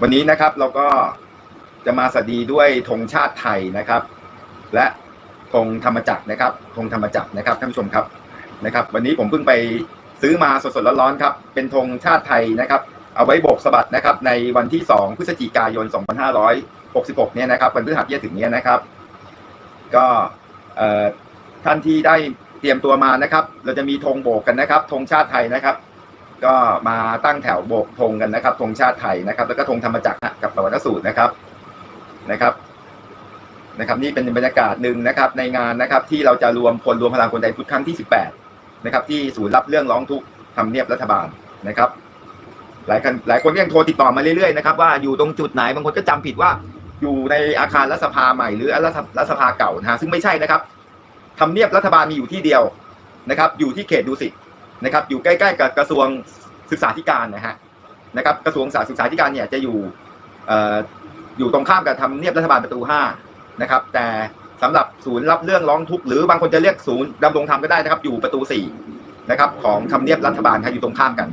วันนี้นะครับเราก็จะมาสวัสดีด้วยธงชาติไทยนะครับ และธงธรรมจักรนะครับธงธรรมจักรนะครับท่านผู้ชมครับนะครับ วันนี้ผมเพิ่งไปซื้อมาสดๆร้อนๆครับเป็นธงชาติไทยนะครับ เอาไว้โบกสะบัดนะครับ ในวันที่ 2 พฤศจิกายน 2566 เนี่ยนะครับวันพฤหัสที่จะถึงเนี้นะครับ ก็ท่านที่ได้เตรียมตัวมานะครับ เราจะมีธงโบกกันนะครับธงชาติไทยนะครับ ก็มาตั้งแถวโบกธงกันนะครับธงชาติไทยนะครับ แล้วก็ธงธรรมจักรกับสวรรณสูตรนะครับนะครับนะครับ นี่เป็นบรรยากาศหนึ่งนะครับ ในงานนะครับ ที่เราจะรวมพลรวมพลังคนไทยพุทธครั้งที่ 18 นะครับ ที่ศูนย์รับเรื่องร้องทุกข์ทำเนียบรัฐบาลนะครับ หลายคนหลายคนยังโทรติดต่อมาเรื่อยๆนะครับว่าอยู่ตรงจุดไหนบางคนก็จำผิดว่าอยู่ในอาคารรัฐสภาใหม่หรือรัฐรัฐสภาเก่านะฮะซึ่งไม่ใช่นะครับทำเนียบรัฐบาลมีอยู่ที่เดียวนะครับ อยู่ที่เขตดุสิต นะครับอยู่ใกล้ๆกับกระทรวงศึกษาธิการนะฮะนะครับกระทรวงศึกษาธิการเนี่ยจะอยู่ออยู่ตรงข้ามกับทำเนียบรัฐบาลประตูห้านะครับแต่สำหรับศูนย์รับเรื่องร้องทุกข์หรือบางคนจะเรียกศูนย์ดำรงธรรมก็ได้นะครับ อยู่ประตูสี่นะครับของทำเนียบรัฐบาลครับอยู่ตรงข้ามกัน